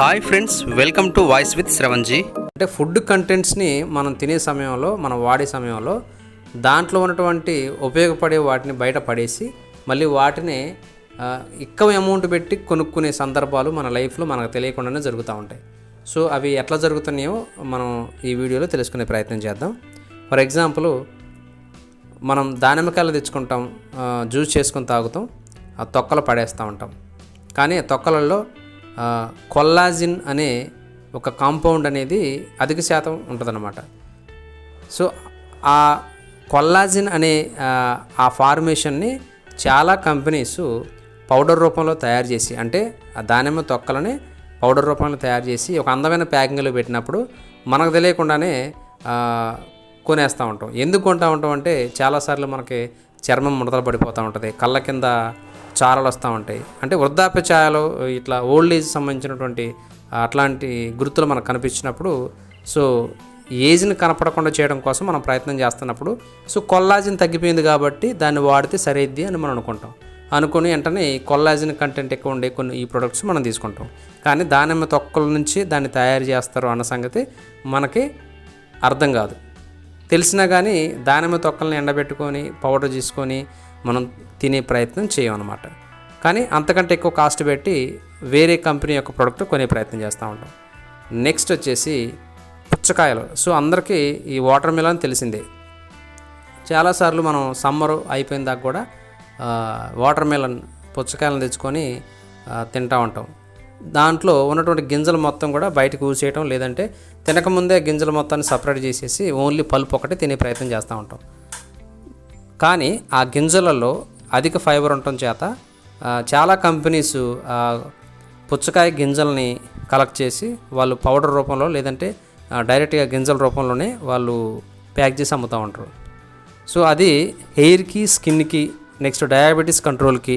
Hi friends welcome to voice with Shravanji అంటే food కంటెంట్స్ని మనం తినే సమయంలో మనం వాడే సమయంలో దాంట్లో ఉన్నటువంటి ఉపయోగపడే వాటిని బయట పడేసి మళ్ళీ వాటిని ఎక్కువ అమౌంట్ పెట్టి కొనుక్కునే సందర్భాలు మన లైఫ్లో మనకు తెలియకుండానే జరుగుతూ ఉంటాయి. సో అవి ఎట్లా జరుగుతున్నాయో మనం ఈ వీడియోలో తెలుసుకునే ప్రయత్నం చేద్దాం. ఫర్ ఎగ్జాంపుల్ మనం దానిమ్మకాయలు తెచ్చుకుంటాం జ్యూస్ చేసుకొని తాగుతాం ఆ తొక్కలు పడేస్తూ ఉంటాం. కానీ తొక్కలలో కొల్లాజిన్ అనే ఒక కాంపౌండ్ అనేది అధిక శాతం ఉంటుందన్నమాట. సో ఆ కొల్లాజిన్ అనే ఆ, ఫార్మేషన్ని చాలా కంపెనీస్ పౌడర్ రూపంలో తయారు చేసి అంటే ఆ దానిమ్మ తొక్కలని పౌడర్ రూపంలో తయారు చేసి ఒక అందమైన ప్యాకింగ్లో పెట్టినప్పుడు మనకు తెలియకుండానే కొనేస్తూ ఉంటాం. ఎందుకు కొంటూ ఉంటాం అంటే చాలాసార్లు మనకి చర్మం ముడతలు పడిపోతూ ఉంటుంది. కళ్ళ కింద చారలు వస్తూ ఉంటాయి. అంటే వృద్ధాప్య ఛాయలు ఇట్లా ఓల్డ్ ఏజ్ సంబంధించినటువంటి అట్లాంటి గుర్తులు మనకు కనిపించినప్పుడు సో ఏజ్ని కనపడకుండా చేయడం కోసం మనం ప్రయత్నం చేస్తున్నప్పుడు సో కొల్లాజిన్ తగ్గిపోయింది కాబట్టి దాన్ని వాడితే సరైద్ది అని మనం అనుకుంటాం. అనుకుని వెంటనే కొల్లాజిన్ కంటెంట్ ఎక్కువ ఉండే కొన్ని ఈ ప్రొడక్ట్స్ మనం తీసుకుంటాం. కానీ దానిమ్మ తొక్కల నుంచి దాన్ని తయారు చేస్తారు అన్న సంగతి మనకి అర్థం కాదు. తెలిసినా కానీ దానిమ్మ తొక్కల్ని ఎండబెట్టుకొని పౌడర్ చేసుకొని మనం తినే ప్రయత్నం చేయమన్నమాట. కానీ అంతకంటే ఎక్కువ కాస్ట్ పెట్టి వేరే కంపెనీ యొక్క ప్రోడక్ట్ కొనే ప్రయత్నం చేస్తూ ఉంటాం. నెక్స్ట్ వచ్చేసి పుచ్చకాయలు. సో అందరికీ ఈ వాటర్ మిలన్ తెలిసిందే. చాలాసార్లు మనం సమ్మర్ అయిపోయిన దాకా కూడా వాటర్ మిలన్ పుచ్చకాయలను తెచ్చుకొని తింటూ ఉంటాం. దాంట్లో ఉన్నటువంటి గింజలు మొత్తం కూడా బయటకు ఊసేయటం లేదంటే తినకముందే గింజల మొత్తాన్ని సపరేట్ చేసేసి ఓన్లీ పల్పు ఒకటి తినే ప్రయత్నం చేస్తూ ఉంటాం. కానీ ఆ గింజలలో అధిక ఫైబర్ ఉండటం చేత చాలా కంపెనీస్ పుచ్చకాయ గింజల్ని కలెక్ట్ చేసి వాళ్ళు పౌడర్ రూపంలో లేదంటే డైరెక్ట్గా గింజల రూపంలోనే వాళ్ళు ప్యాక్ చేసి అమ్ముతూ ఉంటారు. సో అది హెయిర్కి స్కిన్కి నెక్స్ట్ డయాబెటీస్ కంట్రోల్కి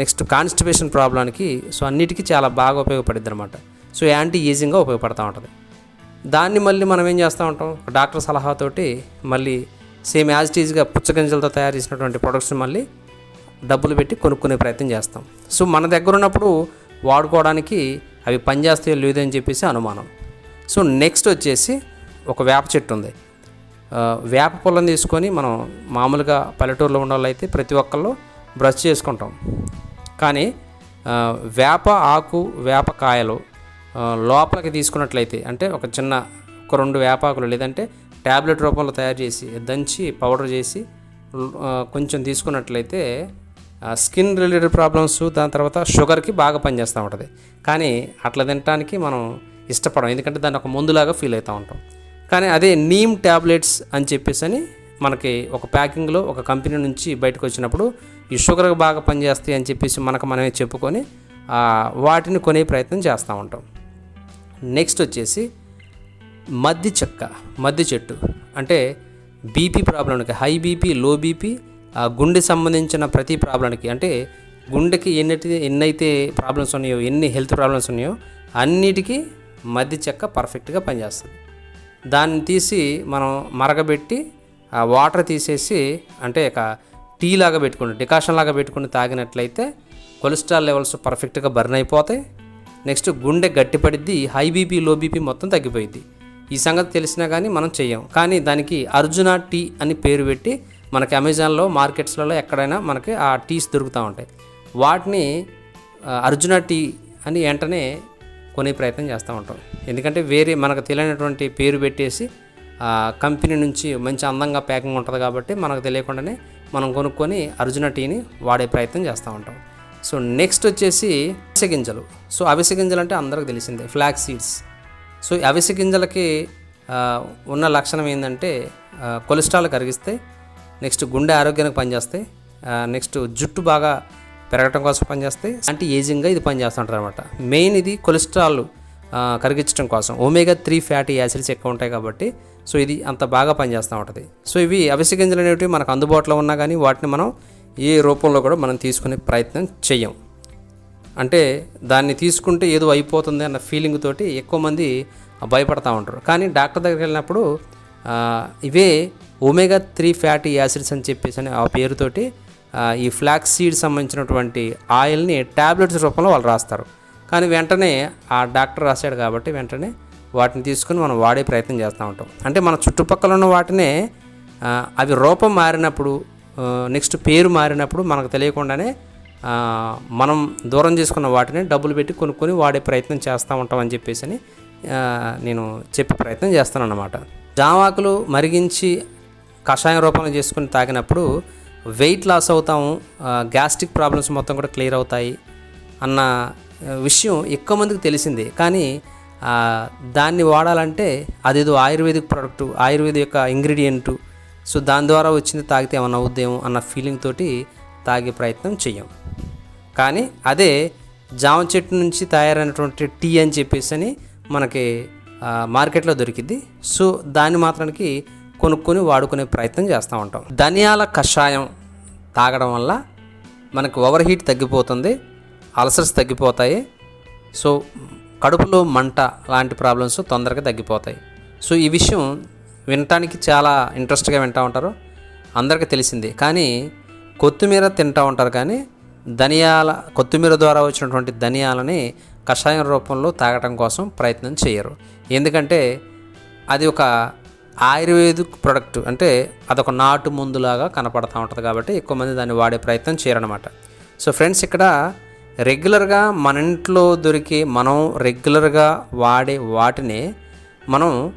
నెక్స్ట్ కాన్స్టిపేషన్ ప్రాబ్లానికి సో అన్నిటికీ చాలా బాగా ఉపయోగపడుద్ది అనమాట సో యాంటీ ఏజింగ్గా ఉపయోగపడుతూ ఉంటుంది. దాన్ని మళ్ళీ మనం ఏం చేస్తూ ఉంటాం? డాక్టర్ సలహాతోటి మళ్ళీ సేమ్ యాజ్ టీజ్గా పుచ్చగింజలతో తయారు చేసినటువంటి ప్రొడక్ట్స్ మళ్ళీ డబ్బులు పెట్టి కొనుక్కునే ప్రయత్నం చేస్తాం. సో మన దగ్గర ఉన్నప్పుడు వాడుకోవడానికి అవి పనిచేస్తాయో లేదో అని చెప్పేసి అనుమానం. సో నెక్స్ట్ వచ్చేసి ఒక వేప చెట్టు ఉంది. వేప పొలం తీసుకొని మనం మామూలుగా పల్లెటూరులో ఉన్న వాళ్ళైతే ప్రతి ఒక్కళ్ళు బ్రష్ చేసుకుంటాం. కానీ వేప ఆకు వేప కాయలు లోపలికి తీసుకున్నట్లయితే అంటే ఒక చిన్న ఒక రెండు వేపాకులు లేదంటే ట్యాబ్లెట్ రూపంలో తయారు చేసి దంచి పౌడర్ చేసి కొంచెం తీసుకున్నట్లయితే స్కిన్ రిలేటెడ్ ప్రాబ్లమ్స్ దాని తర్వాత షుగర్కి బాగా పనిచేస్తూ ఉంటుంది. కానీ అట్లా తినడానికి మనం ఇష్టపడం ఎందుకంటే దాన్ని ఒక మందులాగా ఫీల్ అవుతూ ఉంటాం. కానీ అదే నీమ్ ట్యాబ్లెట్స్ అని చెప్పేసి అని మనకి ఒక ప్యాకింగ్లో ఒక కంపెనీ నుంచి బయటకు వచ్చినప్పుడు ఈ షుగర్కి బాగా పనిచేస్తాయి అని చెప్పేసి మనకు మనమే చెప్పుకొని వాటిని కొనే ప్రయత్నం చేస్తూ ఉంటాం. నెక్స్ట్ వచ్చేసి మద్ది చెక్క మద్ది చెట్టు అంటే బీపీ ప్రాబ్లంకి హై బీపీ లో బీపీ ఆ గుండె సంబంధించిన ప్రతి ప్రాబ్లంకి అంటే గుండెకి ఎన్నైతే ఎన్నైతే ప్రాబ్లమ్స్ ఉన్నాయో ఎన్ని హెల్త్ ప్రాబ్లమ్స్ ఉన్నాయో అన్నిటికీ మద్ది చెక్క పర్ఫెక్ట్గా పనిచేస్తుంది. దాన్ని తీసి మనం మరగబెట్టి ఆ వాటర్ తీసేసి అంటే ఒక టీ లాగా పెట్టుకుని డికాషన్ లాగా పెట్టుకుని తాగినట్లయితే కొలెస్ట్రాల్ లెవెల్స్ పర్ఫెక్ట్గా బర్న్ అయిపోతాయి. నెక్స్ట్ గుండె గట్టిపడిద్ది హై బీపీ లో బీపీ మొత్తం తగ్గిపోయింది ఈ సంగతి తెలిసినా కానీ మనం చెయ్యం. కానీ దానికి అర్జున టీ అని పేరు పెట్టి మనకి అమెజాన్లో మార్కెట్స్లలో ఎక్కడైనా మనకి ఆ టీస్ దొరుకుతూ ఉంటాయి. వాటిని అర్జున టీ అని వెంటనే కొనే ప్రయత్నం చేస్తూ ఉంటాం. ఎందుకంటే వేరే మనకు తెలియనటువంటి పేరు పెట్టేసి కంపెనీ నుంచి మంచి అందంగా ప్యాకింగ్ ఉంటుంది కాబట్టి మనకు తెలియకుండానే మనం కొనుక్కొని అర్జున టీని వాడే ప్రయత్నం చేస్తూ ఉంటాం. సో నెక్స్ట్ వచ్చేసి అవిసె గింజలు. సో అవిసె గింజలు అంటే అందరికి తెలిసిందే. Flax seeds. సో ఈ అవిసె గింజలకి ఉన్న లక్షణం ఏంటంటే కొలెస్ట్రాల్ కరిగిస్తే నెక్స్ట్ గుండె ఆరోగ్యానికి పనిచేస్తాయి. నెక్స్ట్ జుట్టు బాగా పెరగటం కోసం పనిచేస్తాయి. అంటే ఏజింగ్గా ఇది పనిచేస్తుంటారనమాట అనమాట మెయిన్ ఇది కొలెస్ట్రాల్ కరిగించడం కోసం. ఒమేగా త్రీ ఫ్యాటీ యాసిడ్స్ ఎక్కువ ఉంటాయి కాబట్టి సో ఇది అంత బాగా పనిచేస్తూ ఉంటుంది. సో ఇవి అవిసె గింజలు అనేవి మనకు అందుబాటులో ఉన్నా కానీ వాటిని మనం ఏ రూపంలో కూడా మనం తీసుకునే ప్రయత్నం చెయ్యం. అంటే దాన్ని తీసుకుంటే ఏదో అయిపోతుంది అన్న ఫీలింగ్ తోటి ఎక్కువ మంది భయపడతా ఉంటారు. కానీ డాక్టర్ దగ్గరికి వెళ్ళినప్పుడు ఇవే ఒమేగా త్రీ ఫ్యాటీ యాసిడ్స్ అని చెప్పేసి అని ఆ పేరుతోటి ఈ ఫ్లాక్స్ సీడ్ సంబంధించినటువంటి ఆయిల్ని ట్యాబ్లెట్స్ రూపంలో వాళ్ళు రాస్తారు. కానీ వెంటనే ఆ డాక్టర్ రాశాడు కాబట్టి వెంటనే వాటిని తీసుకుని మనం వాడే ప్రయత్నం చేస్తూ ఉంటాం. అంటే మన చుట్టుపక్కల ఉన్న వాటినే అవి రూపం మారినప్పుడు నెక్స్ట్ పేరు మారినప్పుడు మనకు తెలియకుండానే మనం దూరం చేసుకున్న వాటిని డబ్బులు పెట్టి కొనుక్కొని వాడే ప్రయత్నం చేస్తూ ఉంటాం అని చెప్పేసి అని, నేను చెప్పే ప్రయత్నం చేస్తాను అన్నమాట జామాకులు మరిగించి కషాయం రూపంలో చేసుకుని తాగినప్పుడు వెయిట్ లాస్ అవుతాము గ్యాస్ట్రిక్ ప్రాబ్లమ్స్ మొత్తం కూడా క్లియర్ అవుతాయి అన్న విషయం ఎక్కువ మందికి తెలిసిందే. కానీ దాన్ని వాడాలంటే అదేదో ఆయుర్వేదిక్ ప్రోడక్ట్ ఆయుర్వేద యొక్క ఇంగ్రీడియంటు. సో దాని ద్వారా వచ్చింది తాగితే ఏమన్నా అవుద్దేమో అన్న ఫీలింగ్ తోటి తాగే ప్రయత్నం చెయ్యం. కానీ అదే జామ చెట్టు నుంచి తయారైనటువంటి టీ అని చెప్పేసి అని మనకి మార్కెట్లో దొరికిద్ది. సో దాన్ని మాత్రానికి కొనుక్కొని వాడుకునే ప్రయత్నం చేస్తూ ఉంటాం. ధనియాల కషాయం తాగడం వల్ల మనకు ఓవర్ హీట్ తగ్గిపోతుంది అల్సర్స్ తగ్గిపోతాయి. సో కడుపులో మంట లాంటి ప్రాబ్లమ్స్ తొందరగా తగ్గిపోతాయి. సో ఈ విషయం వినటానికి చాలా ఇంట్రెస్ట్గా వింటూ ఉంటారు. అందరికీ తెలిసింది. కానీ కొత్తిమీర తింటూ ఉంటారు కానీ ధనియాల కొత్తిమీర ద్వారా వచ్చినటువంటి ధనియాలని కషాయం రూపంలో తాగటం కోసం ప్రయత్నం చేయరు. ఎందుకంటే అది ఒక ఆయుర్వేదిక్ ప్రొడక్ట్. అంటే అదొక నాటు ముందులాగా కనపడతా ఉంటుంది కాబట్టి ఎక్కువ మంది దాన్ని వాడే ప్రయత్నం చేయరనమాట సో ఫ్రెండ్స్ ఇక్కడ రెగ్యులర్గా మన ఇంట్లో దొరికే మనం రెగ్యులర్గా వాడే వాటిని మనం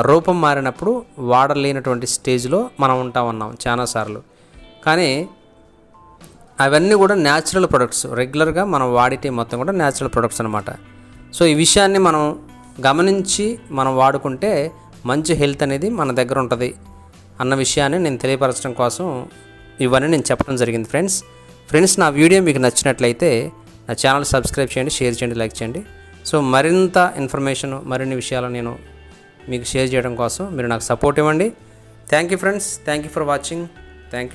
రూపం మారినప్పుడు వాడలేనటువంటి స్టేజ్లో మనం ఉంటా ఉన్నాం చాలాసార్లు. కానీ అవన్నీ కూడా న్యాచురల్ ప్రొడక్ట్స్ రెగ్యులర్గా మనం వాడేటి మొత్తం కూడా న్యాచురల్ ప్రొడక్ట్స్ అనమాట సో ఈ విషయాన్ని మనం గమనించి మనం వాడుకుంటే మంచి హెల్త్ అనేది మన దగ్గర ఉంటుంది అన్న విషయాన్ని నేను తెలియపరచడం కోసం ఇవన్నీ నేను చెప్పడం జరిగింది ఫ్రెండ్స్. ఫ్రెండ్స్ నా వీడియో మీకు నచ్చినట్లయితే నా ఛానల్ సబ్స్క్రైబ్ చేయండి షేర్ చేయండి లైక్ చేయండి. సో మరింత ఇన్ఫర్మేషన్ మరిన్ని విషయాలు నేను మీకు షేర్ చేయడం కోసం మీరు నాకు సపోర్ట్ ఇవ్వండి. Thank you friends thank you for watching thank you